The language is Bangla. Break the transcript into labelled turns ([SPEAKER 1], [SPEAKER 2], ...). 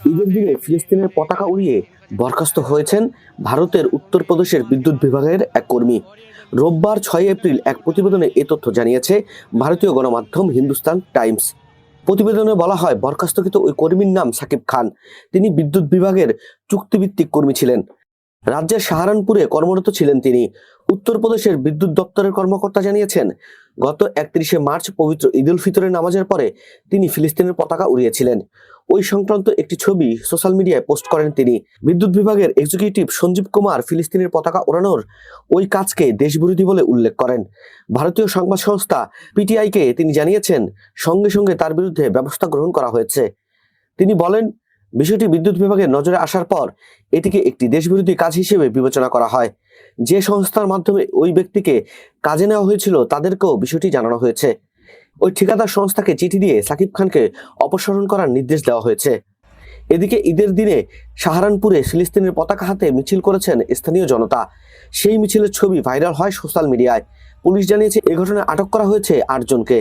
[SPEAKER 1] ঈদের দিনে ফিলিস্তিনের পতাকা উড়িয়ে বরখাস্ত হয়েছেন ভারতের উত্তরপ্রদেশের বিদ্যুৎ বিভাগের এক কর্মী। রোববার ছয় এপ্রিল এক প্রতিবেদনে এ তথ্য জানিয়েছে ভারতীয় গণমাধ্যম হিন্দুস্তান টাইমস। প্রতিবেদনে বলা হয়, বরখাস্তকৃত ওই কর্মীর নাম সাকিব খান। তিনি বিদ্যুৎ বিভাগের চুক্তিভিত্তিক কর্মী ছিলেন। রাজ্যের সাহারানপুরে কর্মরত ছিলেন তিনি। উত্তরপ্রদেশের বিদ্যুৎ দপ্তরের কর্মকর্তা জানিয়েছেন, গত একত্রিশে মার্চ পবিত্র ঈদ উল ফিতরের নামাজের পরে তিনি ফিলিস্তিনের পতাকা উড়িয়েছিলেন। ওই সংক্রান্ত একটি ছবি সোশ্যাল মিডিয়ায় পোস্ট করেন তিনি। বিদ্যুৎ বিভাগের এক্সিকিউটিভ সঞ্জীব কুমার ফিলিস্তিনের পতাকা ওড়ানোর ওই কাজকে দেশবিরোধী বলে উল্লেখ করেন। ভারতীয় সংবাদ সংস্থা পিটিআইকে তিনি জানিয়েছেন, সঙ্গে সঙ্গে তার বিরুদ্ধে ব্যবস্থা গ্রহণ করা হয়েছে। তিনি বলেন বিষয়টি বিদ্যুৎ বিভাগের নজরে আসার পর এটিকে একটি দেশবিরোধী কাজ হিসেবে বিবেচনা করা হয়। যে সংস্থার মাধ্যমে ওই ব্যক্তিকে কাজে নেওয়া হয়েছিল, তাদেরকেও বিষয়টি জানানো হয়েছে। ওই ঠিকাদার সংস্থাকে চিঠি দিয়ে সাকিব খানকে অপসারণ করার নির্দেশ দেওয়া হয়েছে। এদিকে ঈদের দিনে সাহারানপুরে ফিলিস্তিনের পতাকা হাতে মিছিল করেছেন স্থানীয় জনতা। সেই মিছিলের ছবি ভাইরাল হয় সোশ্যাল মিডিয়ায়। পুলিশ জানিয়েছে, এ ঘটনায় আটক করা হয়েছে আটজনকে।